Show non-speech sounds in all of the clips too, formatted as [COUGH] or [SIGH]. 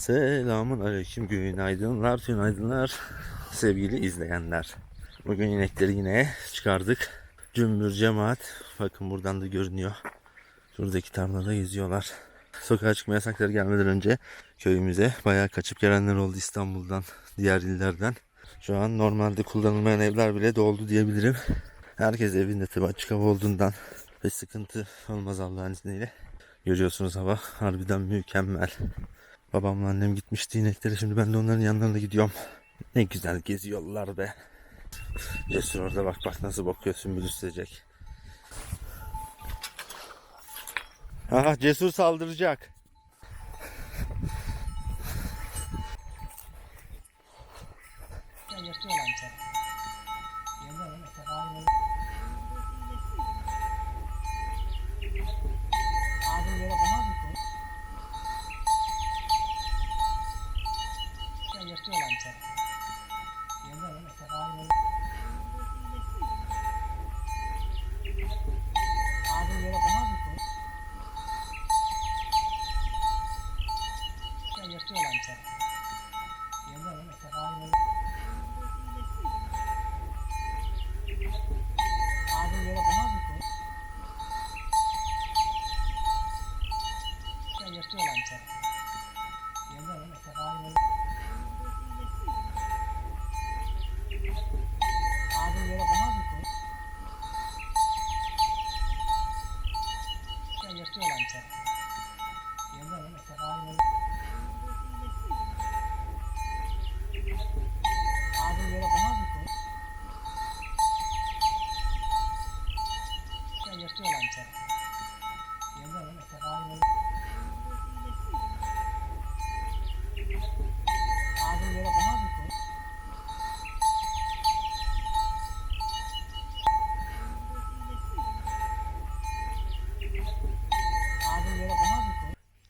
Selamun aleyküm günaydınlar günaydınlar sevgili izleyenler. Bugün inekleri yine çıkardık. Cümbür cemaat. Bakın buradan da görünüyor. Şuradaki tarlada geziyorlar. Sokağa çıkma yasakları gelmeden önce köyümüze bayağı kaçıp gelenler oldu İstanbul'dan, diğer illerden. Şu an normalde kullanılmayan evler bile doldu diyebilirim. Herkes evinde tabii açık hava olduğundan ve sıkıntı olmaz Allah'ın izniyle. Görüyorsunuz hava harbiden mükemmel. Babamla annem gitmişti ineklere şimdi ben de onların yanlarına gidiyorum. Ne güzel geziyorlar be. Cesur orada bak bak nasıl bakıyor sümbül üstecek. Aha cesur saldıracak. Abi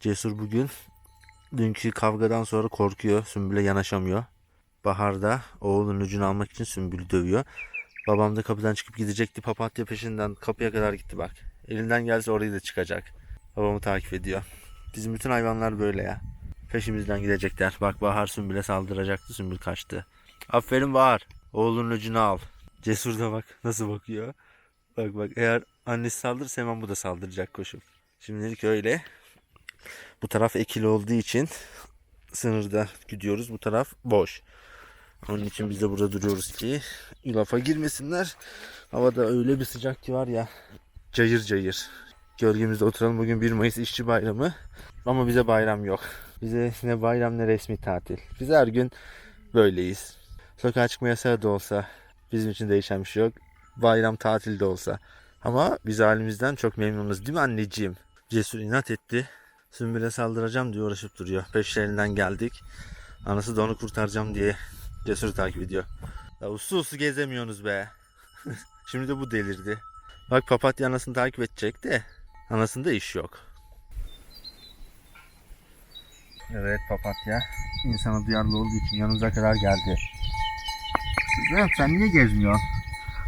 Cesur bugün dünkü kavgadan sonra korkuyor. Sümbül'e yanaşamıyor. Baharda oğlunun ucunu almak için Sümbül'ü dövüyor. Babam da kapıdan çıkıp gidecekti. Papatya peşinden kapıya kadar gitti bak. Elinden gelse orayı da çıkacak. Babamı takip ediyor. Bizim bütün hayvanlar böyle ya. Peşimizden gidecekler. Bak Bahar Sümbül'e saldıracaktı. Sümbül kaçtı. Aferin Bahar. Oğlunun ucunu al. Cesur da bak nasıl bakıyor. Bak bak eğer annesi saldırırsa hemen bu da saldıracak koşup. Şimdilik öyle. Bu taraf ekili olduğu için sınırda gidiyoruz. Bu taraf boş. Onun için biz de burada duruyoruz ki lafa girmesinler. Havada öyle bir sıcak ki var ya cayır cayır. Gölgemizde oturalım. Bugün 1 Mayıs işçi bayramı. Ama bize bayram yok. Bize ne bayram ne resmi tatil. Biz her gün böyleyiz. Sokağa çıkma yasağı da olsa bizim için değişen bir şey yok. Bayram tatil de olsa. Ama biz halimizden çok memnunuz değil mi anneciğim? Cesur inat etti. Sümbül'e saldıracağım diye uğraşıp duruyor. Peşlerinden geldik. Anası da onu kurtaracağım diye Cesur'u takip ediyor. Ya uslu uslu gezemiyorsunuz be. [LAUGHS] Şimdi de bu delirdi. Bak papatya anasını takip edecek de anasında iş yok. Evet papatya insana duyarlı olduğu için yanımıza kadar geldi. Kızım sen niye gezmiyorsun?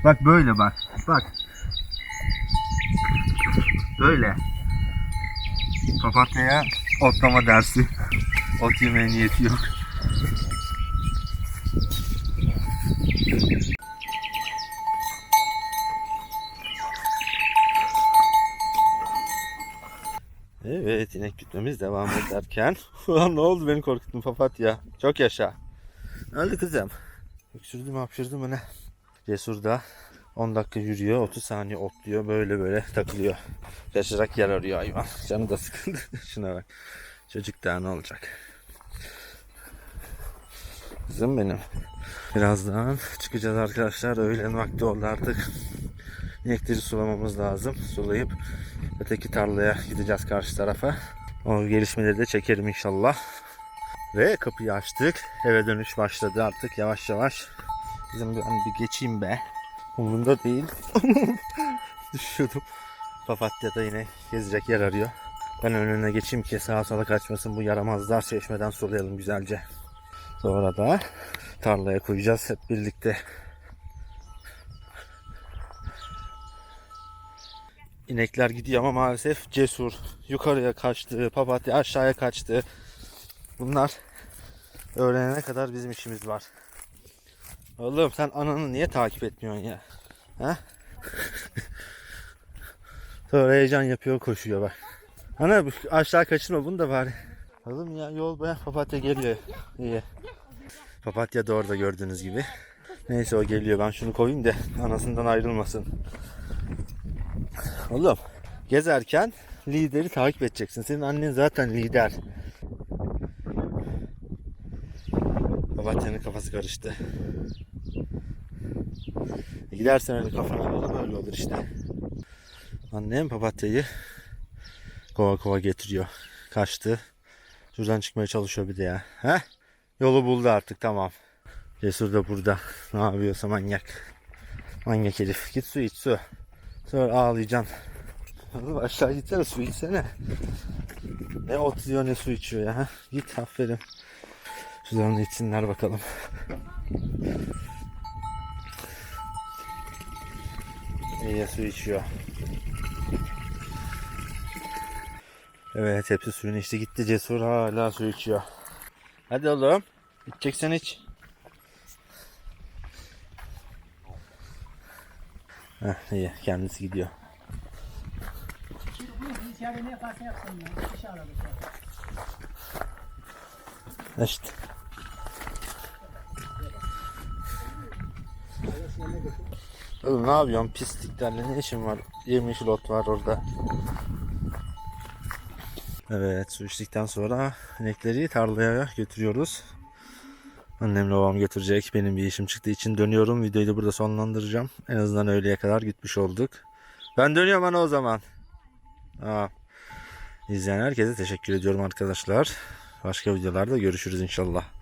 Bak böyle bak. Bak. Böyle. Papatya'ya otlama dersi. Ot yemeye niyeti yok. Evet inek gütmemiz devam ederken. [LAUGHS] Ulan ne oldu? Beni korkuttun papatya. Çok yaşa. Öldü kızım. Öksürdü mü hapşırdı mı ne? Cesur da 10 dakika yürüyor 30 saniye otluyor böyle böyle [LAUGHS] takılıyor. Yaşarak yer arıyor hayvan. [LAUGHS] Canı da sıkıldı. [LAUGHS] Şuna bak. Çocuk daha ne olacak? Kızım benim. Birazdan çıkacağız arkadaşlar. Öğlen vakti oldu artık. İnekleri sulamamız lazım. Sulayıp öteki tarlaya gideceğiz karşı tarafa. O gelişmeleri de çekerim inşallah. Ve kapıyı açtık. Eve dönüş başladı artık yavaş yavaş. Bizim bir, hani bir geçeyim be Umurumda değil [LAUGHS] Düşüyordum Papatya da yine gezecek yer arıyor ben önüne geçeyim ki sağa sola kaçmasın bu yaramazlar çeşmeden sulayalım güzelce. Sonra da tarlaya koyacağız hep birlikte. İnekler gidiyor ama maalesef cesur. Yukarıya kaçtı, papatya aşağıya kaçtı. Bunlar öğrenene kadar bizim işimiz var. Oğlum sen ananı niye takip etmiyorsun ya? Ha? [LAUGHS] Sonra heyecan yapıyor koşuyor bak. Ana aşağı kaçırma bunu da bari. Oğlum ya yol baya papatya geliyor. İyi. Papatya da orada gördüğünüz gibi. Neyse o geliyor ben şunu koyayım da anasından ayrılmasın. Oğlum gezerken lideri takip edeceksin. Senin annen zaten lider. Papatyanın kafası karıştı. E gidersen öyle kafana yola böyle olur işte. Annem papatyayı kova kova getiriyor. Kaçtı. Şuradan çıkmaya çalışıyor bir de ya. Heh? Yolu buldu artık tamam. Cesur da burada. Ne yapıyorsa manyak. Manyak herif. Git su iç su. Sonra ağlayacaksın. Aşağı gitsene su içsene. Ne ot yiyor ne su içiyor ya. Git aferin. Sularını içsinler bakalım. İyi su içiyor. Evet hepsi suyunu içti gitti cesur hala su içiyor. Hadi oğlum. İçeceksen iç. Heh, iyi kendisi gidiyor. Bilgisayarda ne yaparsa yapsın ya. İş aradı. İşte. Oğlum ne yapıyorsun pisliklerle ne işin var? Yemyeşil ot var orada. Evet su içtikten sonra inekleri tarlaya götürüyoruz. Annemle babam götürecek. Benim bir işim çıktığı için dönüyorum. Videoyu da burada sonlandıracağım. En azından öğleye kadar gitmiş olduk. Ben dönüyorum ana o zaman. Aa. İzleyen herkese teşekkür ediyorum arkadaşlar. Başka videolarda görüşürüz inşallah.